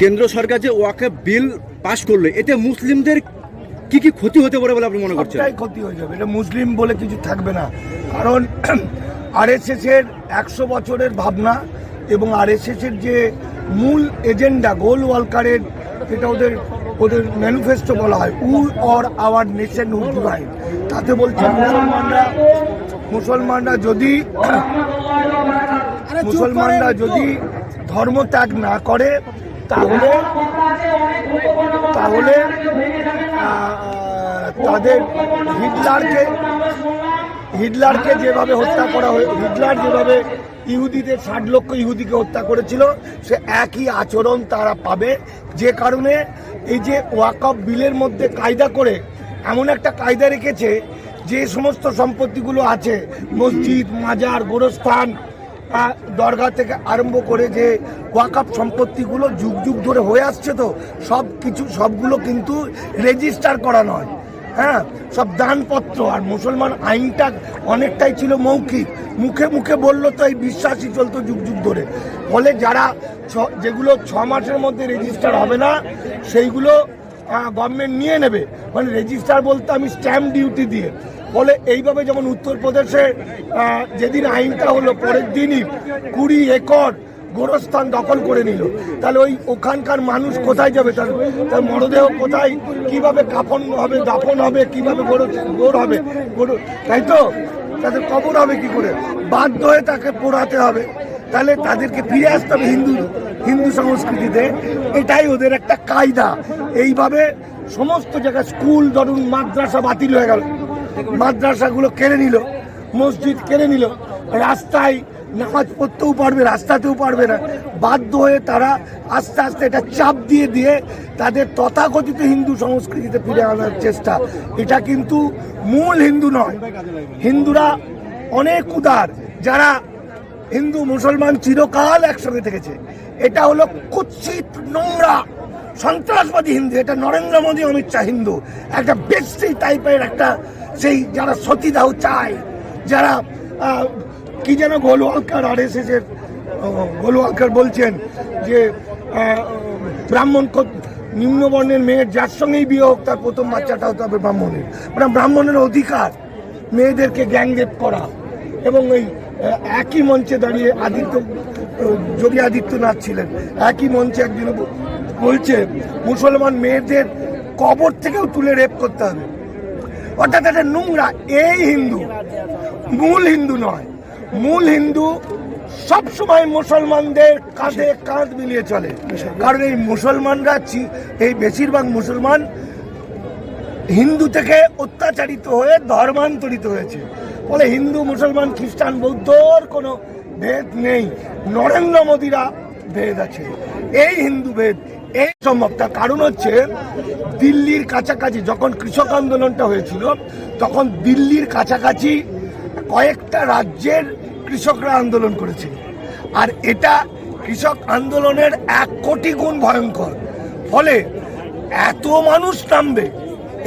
কেন্দ্র সরকার যে ওয়াকে বিল পাশ করল এতে মুসলিমদের কি কি ক্ষতি হতে পারে বলে আপনি মনে করছেন? ক্ষতি হয়ে যাবে। এটা মুসলিম বলে কিছু থাকবে না। কারণ আরএসএস এর একশো বছরের ভাবনা এবং আরএসএস এর যে মূল এজেন্ডা গোল ওয়ালকারের যেটা ওদের ওদের ম্যানিফেস্টো বলা হয় we or our nation would divide. তাতে বলছে মুসলমানরা মুসলমানরা যদি মুসলমানরা যদি ধর্ম ত্যাগ না করে, তাহলে তাহলে তাদের হিটলারকে হিটলারকে যেভাবে হত্যা করা হয়ে হিটলার যেভাবে ইহুদিদের ষাট লক্ষ ইহুদিকে হত্যা করেছিল, সে একই আচরণ তারা পাবে। যে কারণে এই যে ওয়াকফ বিলের মধ্যে কায়দা করে, এমন একটা কায়দা রেখেছে, যে সমস্ত সম্পত্তিগুলো আছে, মসজিদ, মাজার, গোরস্থান দরগা থেকে আরম্ভ করে যে ওয়াকাপ সম্পত্তিগুলো যুগ যুগ ধরে হয়ে আসছে তো, সব কিছু, সবগুলো কিন্তু রেজিস্টার করা নয়। হ্যাঁ? সব দানপত্র আর মুসলমান আইনটা অনেকটাই ছিল মৌখিক। মুখে মুখে বলল তো এই বিশ্বাসই চলতো যুগ যুগ ধরে। ফলে যারা যেগুলো ছ মাসের মধ্যে রেজিস্টার হবে না, সেইগুলো গভর্নমেন্ট নিয়ে নেবে। মানে রেজিস্টার বলতে আমি স্ট্যাম্প ডিউটি দিয়ে। ফলে এইভাবে যেমন উত্তরপ্রদেশে যেদিন আইনটা হলো, পরের দিনই কুড়ি একর গোরস্থান দখল করে নিল। তাহলে ওই ওখানকার মানুষ কোথায় যাবে? তার তার মরদেহ কোথায়? কীভাবে কাফন হবে, দাফন হবে, কীভাবে গোর গোর হবে? গোর, তাই তো? তাদের কবর হবে কি করে? বাধ্য হয়ে তাকে পোড়াতে হবে। তাহলে তাদেরকে ফিরে আসতে হবে হিন্দু হিন্দু সংস্কৃতিতে। এটাই ওদের একটা কায়দা। এইভাবে সমস্ত জায়গায় স্কুল, ধরুন, মাদ্রাসা বাতিল হয়ে গেল। মাদ্রাসাগুলো কেড়ে নিল, মসজিদ কেড়ে নিল, রাস্তায় নামাজ পড়তেও পারবে, রাস্তাতেও পারবে না। বাধ্য হয়ে তারা আস্তে আস্তে এটা চাপ দিয়ে দিয়ে তাদের তথাকথিত হিন্দু সংস্কৃতিতে ফিরে আনার চেষ্টা। এটা কিন্তু মূল হিন্দু নয়। হিন্দুরা অনেক উদার, যারা হিন্দু মুসলমান চিরকাল একসঙ্গে থেকেছে। এটা হলো কুৎসিত নোংরা, সন্ত্রাসবাদী হিন্দু। এটা নরেন্দ্র মোদী, অমিত শাহ হিন্দু। একটা বেশি টাইপের একটা সেই যারা সতীদাহ চায়, যারা কি যেন গোলওয়ালকার আর এস এস এর গোলওয়ালকার বলছেন যে ব্রাহ্মণ নিম্নবর্ণের মেয়ের যার সঙ্গেই বিয়ে হোক, তার প্রথম বাচ্চাটা হতে হবে ব্রাহ্মণের। মানে ব্রাহ্মণের অধিকার মেয়েদেরকে গ্যাংরেপ করা। এবং ওই একই মঞ্চে দাঁড়িয়ে আদিত্য যোগী আদিত্যনাথ ছিলেন। একই মঞ্চে একজন বলছে, মুসলমান মেয়েদের কবর থেকেও তুলে রেপ করতে হবে। অর্থাৎ এটা নোংরা, এই হিন্দু। মূল হিন্দু নয়। মূল হিন্দু সব সময় মুসলমানদের কাঁধে কাঁধ মিলিয়ে চলে। কারণ এই মুসলমানরা এই বেশিরভাগ মুসলমান হিন্দু থেকে অত্যাচারিত হয়ে ধর্মান্তরিত হয়েছে। ফলে হিন্দু, মুসলমান, খ্রিস্টান, বৌদ্ধর কোনো ভেদ নেই। নরেন্দ্র মোদীরা ভেদ আছে। এই হিন্দু ভেদ এই সম্ভব তার কারণ হচ্ছে, দিল্লির কাছাকাছি যখন কৃষক আন্দোলনটা হয়েছিল, তখন দিল্লির কাছাকাছি কয়েকটা রাজ্যের কৃষকরা আন্দোলন করেছিল। আর এটা কৃষক আন্দোলনের এক কোটি গুণ ভয়ঙ্কর। ফলে এত মানুষ নামবে।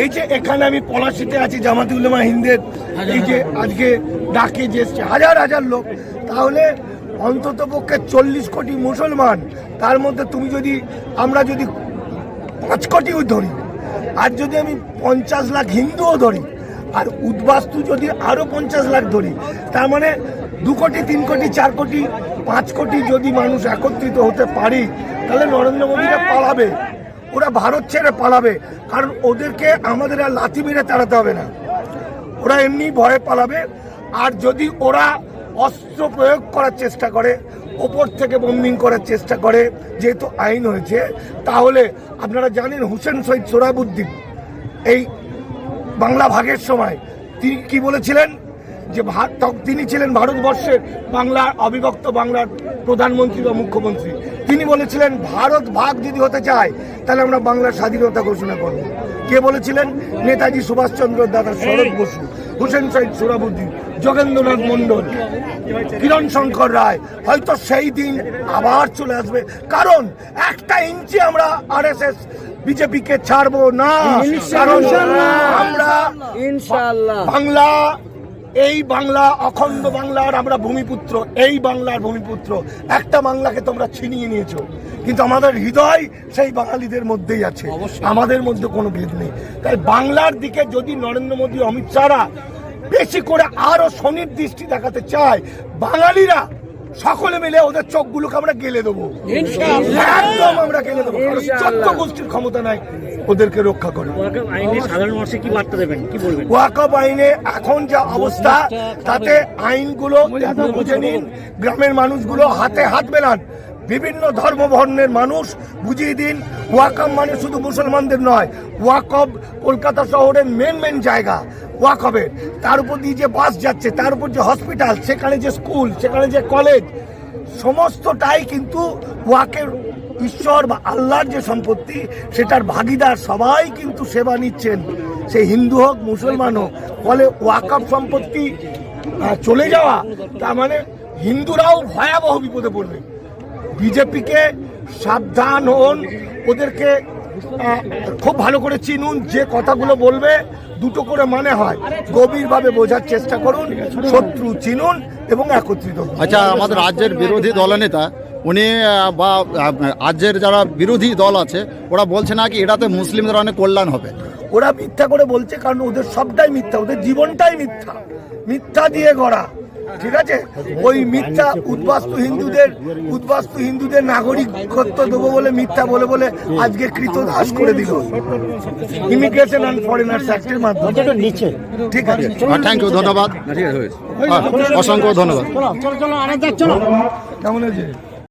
এই যে এখানে আমি পলাশিতে আছি, জামাত উল্লেমা হিন্দের, এই যে আজকে ডাকে যে হাজার হাজার লোক। তাহলে অন্তত পক্ষে চল্লিশ কোটি মুসলমান, তার মধ্যে তুমি যদি, আমরা যদি পাঁচ কোটিও ধরি, আর যদি আমি পঞ্চাশ লাখ হিন্দুও ধরি, আর উদ্বাস্তু যদি আরও পঞ্চাশ লাখ ধরি, তার মানে দু কোটি, তিন কোটি, চার কোটি, পাঁচ কোটি যদি মানুষ একত্রিত হতে পারি, তাহলে নরেন্দ্র মোদীরা পালাবে, ওরা ভারত ছেড়ে পালাবে, কারণ ওদেরকে আমাদের আর লাথি মেরে তাড়াতে হবে না। ওরা এমনি ভয়ে পালাবে, আর যদি ওরা অস্ত্র প্রয়োগ করার চেষ্টা করে, ওপর থেকে বম্বিং করার চেষ্টা করে, যেহেতু আইন হয়েছে, তাহলে আপনারা জানেন হুসেন শহীদ সোরাবুদ্দিন, এই বাংলা ভাগের সময় তিনি কি বলেছিলেন? যে তিনি ছিলেন ভারতবর্ষের বাংলার অবিভক্ত বাংলার প্রধানমন্ত্রী বা মুখ্যমন্ত্রী। তিনি বলেছিলেন, ভারত ভাগ যদি হতে চায়, তাহলে আমরা বাংলার স্বাধীনতা ঘোষণা করব। কে বলেছিলেন? নেতাজি সুভাষচন্দ্র দাদা শরৎ বসু। হুসেন সাইদ সুরাবুদ্দি যোগেন্দ্রনাথ মন্ডল কিরণ শঙ্কর রায় হয়তো সেই দিন আবার চলে আসবে। কারণ একটা ইঞ্চি আমরা আর এস এস বিজেপিকে ছাড়বো না। কারণ আমরা ইনশাআল্লাহ বাংলা এই বাংলা অখণ্ড বাংলার আমরা ভূমিপুত্র এই বাংলার ভূমিপুত্র। একটা বাংলাকে তোমরা ছিনিয়ে নিয়েছো কিন্তু আমাদের হৃদয় সেই বাঙালিদের মধ্যেই আছে। আমাদের মধ্যে কোনো ভেদ নেই। তাই বাংলার দিকে যদি নরেন্দ্র মোদী অমিত শাহরা বেশি করে আরও শনির দৃষ্টি দেখাতে চায় বাঙালিরা সকলে মিলে ওদের চোখগুলোকে আমরা গেলে দেবো। একদম আমরা দেবো। চোদ্দ গোষ্ঠীর ক্ষমতা নাই ওদেরকে রক্ষা করে। ওয়াকাফ আইনে সাধারণ মানুষকে কি বার্তা দেবেন? কি বলবেন? ওয়াকফ আইনে এখন যা অবস্থা তাতে আইনগুলো বুঝে নিন। গ্রামের মানুষগুলো হাতে হাত মেলান। বিভিন্ন ধর্ম বর্ণের মানুষ বুঝিয়ে দিন। ওয়াকফ মানে শুধু মুসলমানদের নয় ওয়াকফ কলকাতা শহরের মেন মেন জায়গা ওয়াকফের তার উপর দিয়ে যে বাস যাচ্ছে তার উপর যে হসপিটাল সেখানে যে স্কুল সেখানে যে কলেজ সমস্তটাই কিন্তু ওয়াকের ঈশ্বর বা আল্লাহর যে সম্পত্তি, সেটার ভাগিদার সবাই কিন্তু সেবা নিচ্ছেন। সে হিন্দু হোক, মুসলমান হোক ফলে ওয়াকাপ সম্পত্তি চলে যাওয়া, তার মানে হিন্দুরাও ভয়াবহ বিপদে পড়বে। বিজেপিকে সাবধান হন, ওদেরকে খুব ভালো করে চিনুন, যে কথাগুলো বলবে, দুটো করে মানে হয়। গভীরভাবে বোঝার চেষ্টা করুন, শত্রু চিনুন এবং একত্রিত আচ্ছা আমাদের রাজ্যের বিরোধী দলনেতা উনি বা রাজ্যের যারা বিরোধী দল আছে ওরা বলছে না কি এটাতে মুসলিমদের অনেক কল্যাণ হবে। ওরা মিথ্যা করে বলছে কারণ ওদের সবটাই মিথ্যা ওদের জীবনটাই মিথ্যা। মিথ্যা দিয়ে গড়া ঠিক আছে? ওই মিথ্যা উদ্বাস্তু হিন্দুদের উদ্বাস্তু হিন্দুদের নাগরিকত্ব দেবো বলে মিথ্যা বলে বলে আজকে কৃতদাস করে দিল। ইমিগ্রেশন অ্যান্ড ফরেনার্স অ্যাক্টের মাধ্যমে। নিচে। ঠিক আছে? থ্যাংক ইউ ধন্যবাদ। হ্যাঁ, অসংখ্য ধন্যবাদ। কেমন আছে